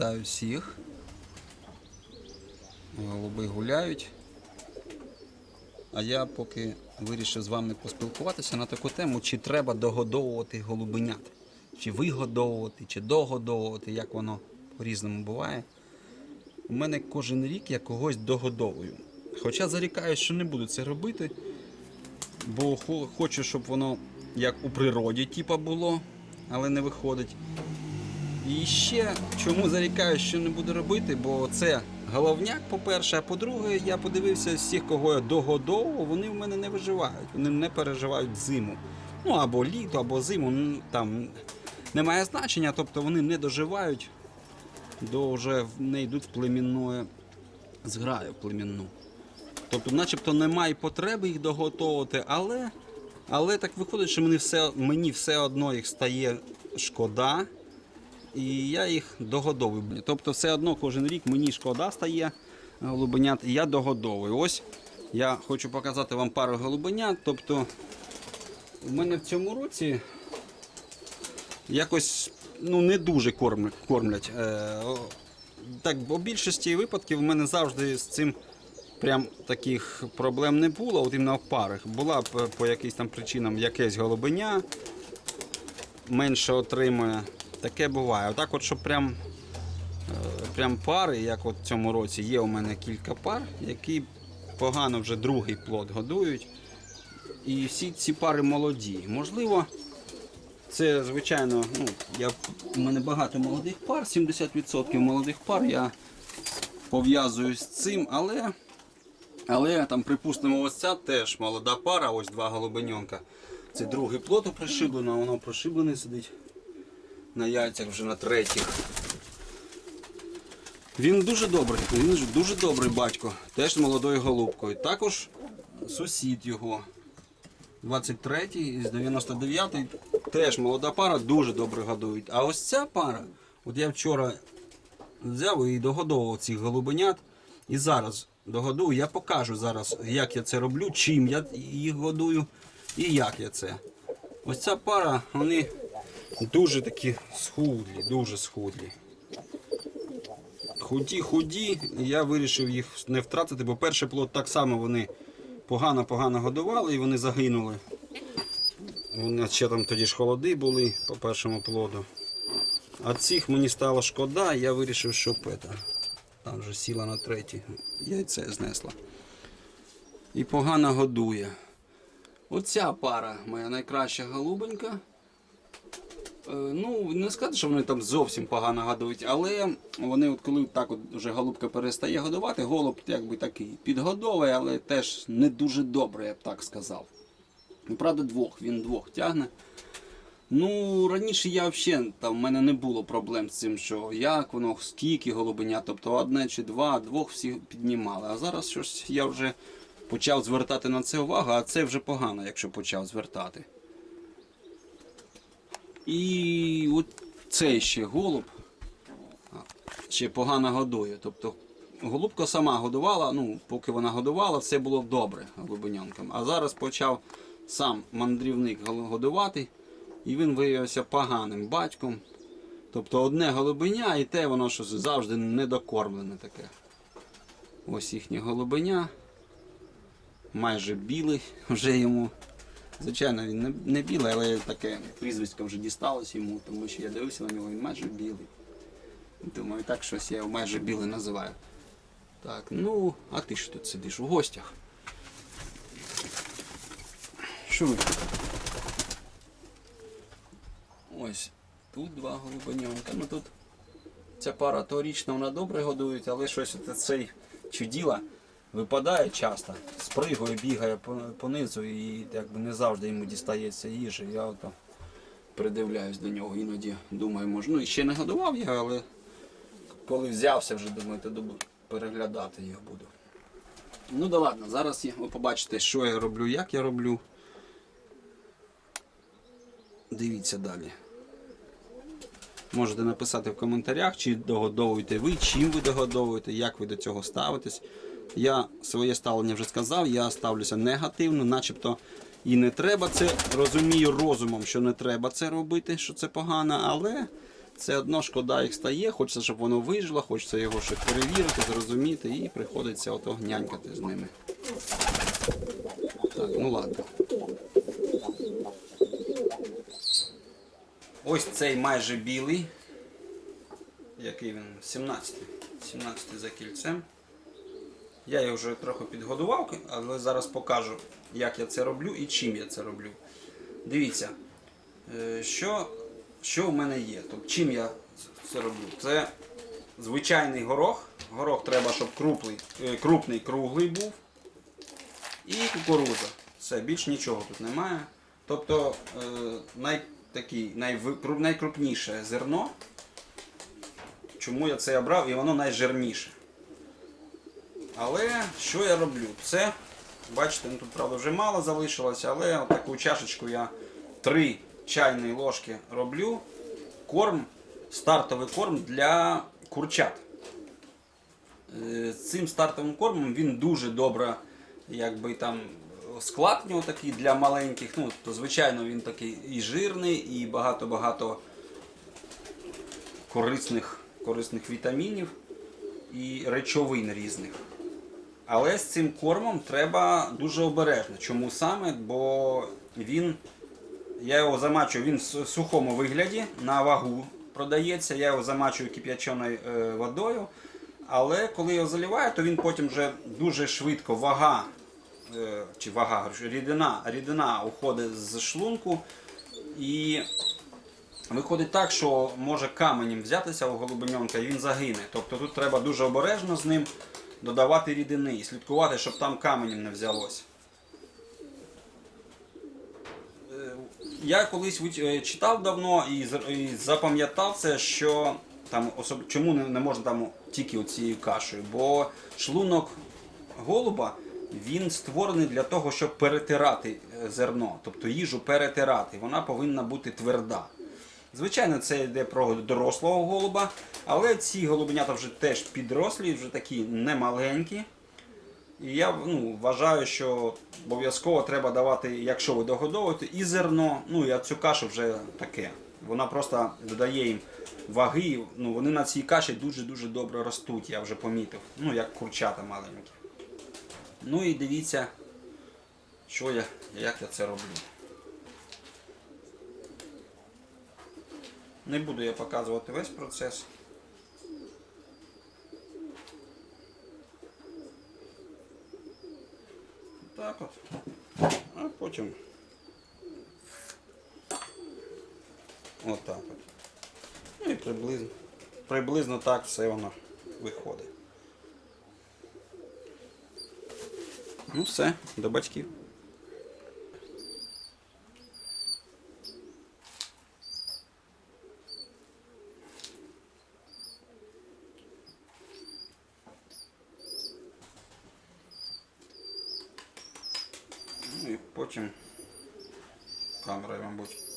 Вітаю всіх. Голуби гуляють. А я поки вирішив з вами поспілкуватися на таку тему, чи треба догодовувати голубенят. Чи вигодовувати, чи догодовувати, як воно по-різному буває. У мене кожен рік я когось догодовую. Хоча зарікаю, що не буду це робити, бо хочу, щоб воно як у природі типа було, але не виходить. І ще чому зарікаю, що не буду робити, бо це головняк, по-перше, а по-друге, я подивився всіх, кого я догодовував, вони в мене не виживають, вони не переживають зиму. Ну або літо, або зиму, там немає значення, тобто вони не доживають до вже не йдуть в племінну зграю племінну. Тобто, начебто немає потреби їх доготовувати, але, але так виходить, що мені все, мені все одно їх стає шкода. І я їх догодовую. Тобто, все одно кожен рік мені шкода стає голубенят, і я догодовую. Ось я хочу показати вам пару голубенят. Тобто, у мене в цьому році якось ну, не дуже кормлять. Е, так, у більшості випадків в мене завжди з цим прям таких проблем не було, от іменно в парах. Була б по якимось там причинам якесь голубеня, менше отримує. Таке буває. Отак, от, щоб прям, е, прям пари, як от в цьому році, є у мене кілька пар, які погано вже другий плод годують. І всі ці пари молоді. Можливо, це, звичайно, ну, я, у мене багато молодих пар, 70% молодих пар я пов'язую з цим, але, але там, припустимо, ось ця теж молода пара, ось два голубеньонка. Це другий плод пришиблено, воно прошиблене сидить на яйцях вже на третіх. Він дуже добрий, він дуже добрий батько, теж з молодою голубкою. Також сусід його. 23 з 99 теж молода пара, дуже добре годують. А ось ця пара, от я вчора взяв і догодовував цих голубенят. І зараз догодую, я покажу зараз, як я це роблю, чим я їх годую і як я це. Ось ця пара, вони дуже такі схудлі, дуже схудлі. Худі, худі, і я вирішив їх не втратити, бо перший плод так само вони погано-погано годували і вони загинули. Вони ще там тоді ж холоди були по першому плоду. А цих мені стало шкода, і я вирішив, що пета. Там вже сіла на третє, яйце знесла. І погано годує. Оця пара моя найкраща голубенька. Е, Ну, не сказати, що вони там зовсім погано годують, але вони, от коли так от вже голубка перестає годувати, голуб якби такий підгодовує, але теж не дуже добре, я б так сказав. Ну, правда, двох, він двох тягне. Ну, раніше я взагалі там в мене не було проблем з цим, що як воно, скільки голубеня, тобто одне чи два, двох всі піднімали. А зараз щось я вже почав звертати на це увагу, а це вже погано, якщо почав звертати. І от цей ще голуб ще погано годує. Тобто голубка сама годувала, ну, поки вона годувала, все було добре голубенянкам. А зараз почав сам мандрівник годувати, і він виявився поганим батьком. Тобто одне голубеня і те воно що завжди недокормлене таке. Ось їхнє голубеня. Майже білий вже йому. Звичайно, він не, не білий, але таке прізвисько вже дісталось йому, тому що я дивився на нього, він майже білий. Думаю, так щось я його майже білий називаю. Так, ну, а ти що тут сидиш у гостях? Що ви? Ось, тут два голубеньонка. Ну тут ця пара торічна, вона добре годують, але щось от цей чуділа випадає часто, спригує, бігає по, понизу і якби не завжди йому дістається їжі. Я от придивляюсь до нього, іноді думаю, може. Ну і ще не годував я, але коли взявся, вже думаю, то переглядати їх буду. Ну да ладно, зараз ви побачите, що я роблю, як я роблю. Дивіться далі. Можете написати в коментарях, чи догодовуєте ви, чим ви догодовуєте, як ви до цього ставитесь. Я своє ставлення вже сказав, я ставлюся негативно, начебто і не треба це. Розумію розумом, що не треба це робити, що це погано, але Все одно шкода їх стає, хочеться, щоб воно вижило, хочеться його ще перевірити, зрозуміти, і приходиться ото нянькати з ними. Так, ну ладно. Ось цей майже білий. Який він? 17. 17 за кільцем. Я його вже трохи підгодував, але зараз покажу, як я це роблю і чим я це роблю. Дивіться, е, що, що в мене є. Тобто, чим я це роблю? Це звичайний горох. Горох треба, щоб крупний, е, крупний круглий був. І кукурудза. Все, більш нічого тут немає. Тобто е, най, такий, найкрупніше зерно. Чому я це обрав і воно найжирніше. Але що я роблю? Це, бачите, ну тут правда вже мало залишилося, але таку чашечку я 3 чайні ложки роблю. Корм, стартовий корм для курчат. Е, цим стартовим кормом він дуже добре, якби там склад нього такий для маленьких. Ну, то, звичайно, він такий і жирний, і багато-багато корисних, корисних вітамінів і речовин різних. Але з цим кормом треба дуже обережно. Чому саме? Бо він, я його замачую, він в сухому вигляді на вагу продається. Я його замачую кип'яченою е, водою. Але коли його заливаю, то він потім вже дуже швидко вага, е, чи вага, рідина, рідина уходить з шлунку. І Виходить так, що може каменем взятися у голубеньонка і він загине. Тобто тут треба дуже обережно з ним додавати рідини і слідкувати, щоб там каменем не взялося. Е, Я колись е, читав давно і запам'ятав це, що там особ... чому не, можна там тільки оцією кашею, бо шлунок голуба він створений для того, щоб перетирати е, зерно, тобто їжу перетирати. Вона повинна бути тверда. Звичайно, це йде про дорослого голуба, але ці голубенята вже теж підрослі, вже такі немаленькі. І я ну, вважаю, що обов'язково треба давати, якщо ви догодовуєте, і зерно, ну і цю кашу вже таке. Вона просто додає їм ваги. Ну, вони на цій каші дуже-дуже добре ростуть, я вже помітив. Ну, як курчата маленькі. Ну і дивіться, що я, як я це роблю. Не буду я показувати весь процес. Так от. А потім. Отак от. Ну і приблизно. Приблизно так все воно виходить. Ну все, до батьків. Ну і потім камера, мабуть.